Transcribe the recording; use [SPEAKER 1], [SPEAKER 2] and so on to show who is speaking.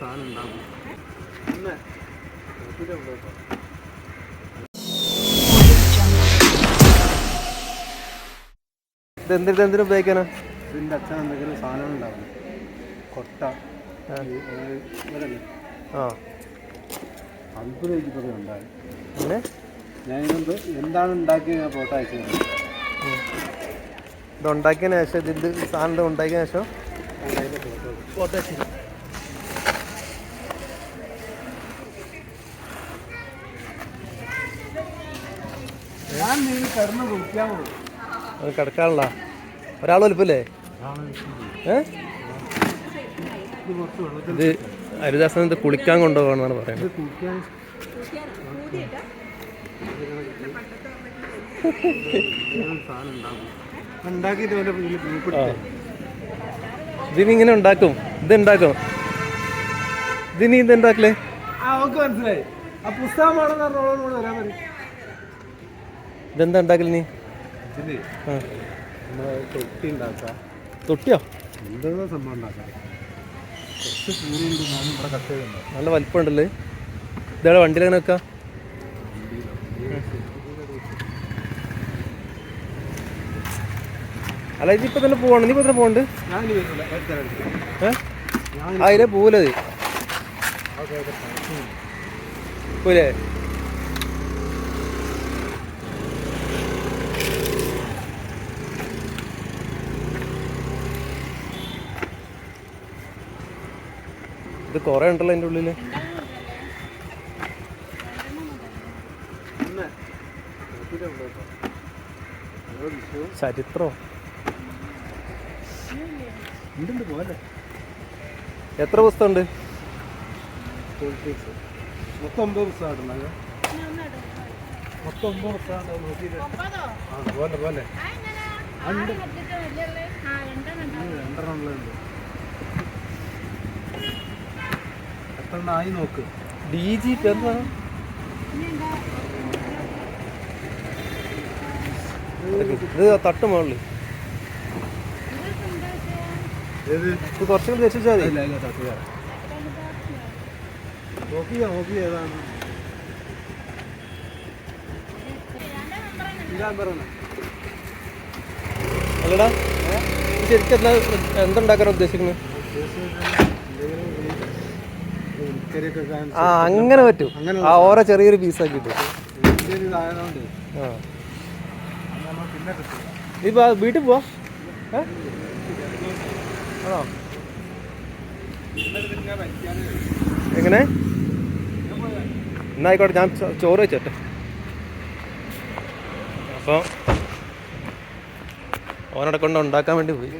[SPEAKER 1] സാധനം ഉണ്ടാവും ഒന്ന് നോക്കിയിട്ട് കൊണ്ടുപോട്ടോ.
[SPEAKER 2] ഇത് എന്തിട്ട് എന്തിനു ഉപയോഗിക്കാനാ?
[SPEAKER 1] ഇതിന്റെ അച്ഛൻ എന്തെങ്കിലും സാധനം ഉണ്ടാവും കൊട്ട.
[SPEAKER 2] ആ.
[SPEAKER 1] അത്ഭുതം ഉണ്ടായി.
[SPEAKER 2] പിന്നെ?
[SPEAKER 1] ഞാൻ ഇതെന്ത് എന്താണ് ഉണ്ടാക്കിയത്? ഞാൻ ഫോട്ടോ അയച്ചു തരാം.
[SPEAKER 2] ഇത് ഉണ്ടാക്കിയതിന് ശേഷം ഇതിന്റെ സാധനം ഉണ്ടാക്കിയതിന് ശേഷം കിടക്കാനുള്ള. ഒരാൾ വലിപ്പല്ലേ?
[SPEAKER 1] ഇത്
[SPEAKER 2] ഹരിദാസൻ ഇത് കുളിക്കാൻ കൊണ്ടുപോകണമെന്നാണ് പറയുന്നത്.
[SPEAKER 1] കുളിക്കാൻ. സാധനം ഉണ്ടാവും
[SPEAKER 2] ഇതിനി ഇങ്ങനെ ഉണ്ടാക്കും. ഇത് ഉണ്ടാക്കും ഇതിനി ഇത് ഉണ്ടാക്കലേ
[SPEAKER 1] ആ ഓക്കെ മനസ്സിലായി. ആ പുസ്തകമാണെന്ന് പറഞ്ഞോളോട് വരാൻ മതി
[SPEAKER 2] ഇതെന്താ ഉണ്ടാക്കൽ നീ തൊട്ടിയോ?
[SPEAKER 1] എന്തെങ്കിലും സംഭവം ഇതേ വണ്ടിയിലങ്ങനെ പൂരിയുണ്ട് ഞാനും ഇവിടെ കട്ട് ചെയ്തിട്ടുണ്ട്
[SPEAKER 2] നല്ല വലിപ്പമുണ്ടല്ലേ ഇതേടെ വണ്ടിയിൽ എങ്ങനെ വെക്കാം അല്ല ഇതിപ്പോ തന്നെ പോവാണ്. നീ ഇപ്പൊ തന്നെ പോകണ്ട് അതിലെ പോലത് പോലെ ഇത് കൊറേ ഉണ്ടല്ലോ അതിന്റെ
[SPEAKER 1] ഉള്ളിൽ.
[SPEAKER 2] ചരിത്രോ? എത്ര പുസ്തകമുണ്ട്?
[SPEAKER 1] പൊളിറ്റിക്സ് മൊത്തം ഒമ്പത് പുസ്തകമുണ്ടല്ലോ മൊത്തം ഒമ്പത് പുസ്തകം പോലെ പോലെ. ഉണ്ട് എത്ര ആയി നോക്ക്.
[SPEAKER 2] ഡി ജി എന്താ? ഇത് തട്ട് മുകളിൽ
[SPEAKER 1] ഏത്
[SPEAKER 2] ഇത് കുറച്ചും കൂടി രക്ഷിച്ചാൽ
[SPEAKER 1] നോക്കിയ നോക്കിയ ഏതാണ്?
[SPEAKER 2] അല്ലടാ ശരിക്കും എന്താ ഉദ്ദേശിക്കുന്നത്? ആ അങ്ങനെ പറ്റും. ആ ഓരോ ചെറിയൊരു പീസ്
[SPEAKER 1] ആക്കിട്ട് ഒരു ഇതായതുകൊണ്ട്.
[SPEAKER 2] ആ.
[SPEAKER 1] അത് നമ്മൾ പിന്നെ കിട്ടില്ല
[SPEAKER 2] നീ ഇപ്പൊ വീട്ടിൽ പോവാ? ആണോ? എങ്ങനെ? എന്നായിക്കോട്ടെ ഞാൻ ചോറ് വെച്ചോട്ടെ. അപ്പോൾ ഓനടെ കൊണ്ട് ഉണ്ടാക്കാൻ വേണ്ടി പോയി.